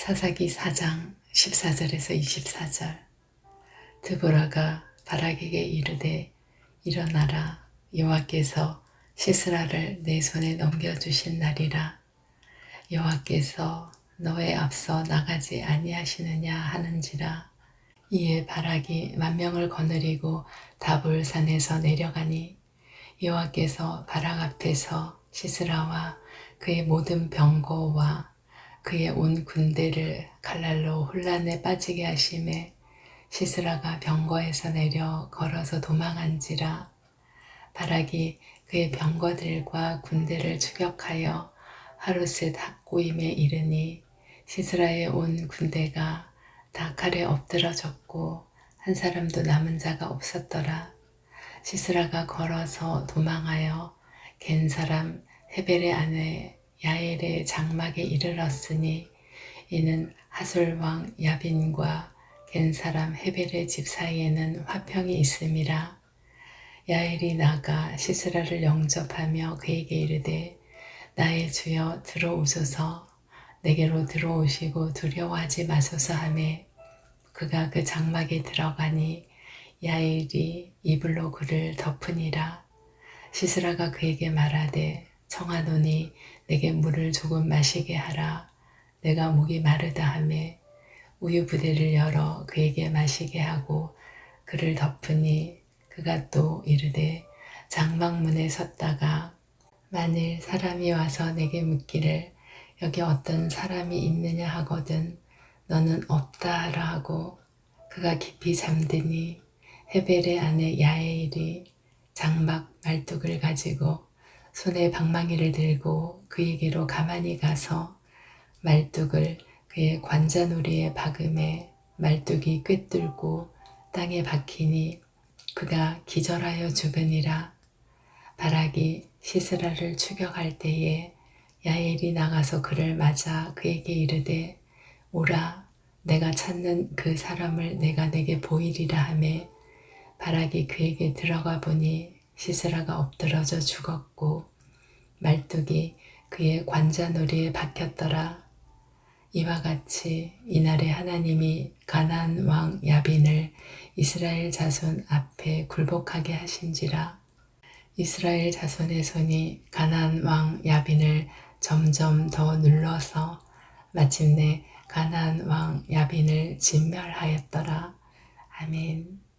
사사기 4장 14절에서 24절. 드보라가 바락에게 이르되 일어나라. 여호와께서 시스라를 내 손에 넘겨주신 날이라. 여호와께서 너의 앞서 나가지 아니하시느냐 하는지라. 이에 바락이 만명을 거느리고 다볼산에서 내려가니 여호와께서 바락 앞에서 시스라와 그의 모든 병거와 그의 온 군대를 칼날로 혼란에 빠지게 하심에 시스라가 병거에서 내려 걸어서 도망한지라 바락이 그의 병거들과 군대를 추격하여 하루셋 학고임에 이르니 시스라의 온 군대가 다 칼에 엎드러졌고 한 사람도 남은 자가 없었더라. 시스라가 걸어서 도망하여 겐 사람 헤벨의 아내 야엘의 장막에 이르렀으니 이는 하솔 왕 야빈과 겐 사람 헤벨의 집 사이에는 화평이 있음이라. 야엘이 나가 시스라를 영접하며 그에게 이르되 나의 주여 들어오소서 내게로 들어오시고 두려워하지 마소서 하매 그가 그 장막에 들어가니 야엘이 이불로 그를 덮으니라 시스라가 그에게 말하되 청하노니 내게 물을 조금 마시게 하라. 내가 목이 마르다 하매 우유 부대를 열어 그에게 마시게 하고 그를 덮으니 그가 또 이르되 장막문에 섰다가 만일 사람이 와서 내게 묻기를 여기 어떤 사람이 있느냐 하거든 너는 없다 하라 하고 그가 깊이 잠드니 헤벨의 아내 야엘이 장막 말뚝을 가지고 손에 방망이를 들고 그에게로 가만히 가서 말뚝을 그의 관자놀이에 박음에 말뚝이 꿰뚫고 땅에 박히니 그가 기절하여 죽으니라. 바락이 시스라를 추격할 때에 야엘이 나가서 그를 맞아 그에게 이르되 오라 내가 찾는 그 사람을 내가 내게 보이리라 하매 바락이 그에게 들어가 보니 시스라가 엎드러져 죽었고 말뚝이 그의 관자놀이에 박혔더라 이와 같이 이날에 하나님이 가나안 왕 야빈을 이스라엘 자손 앞에 굴복하게 하신지라 이스라엘 자손의 손이 가나안 왕 야빈을 점점 더 눌러서 마침내 가나안 왕 야빈을 진멸하였더라. 아멘.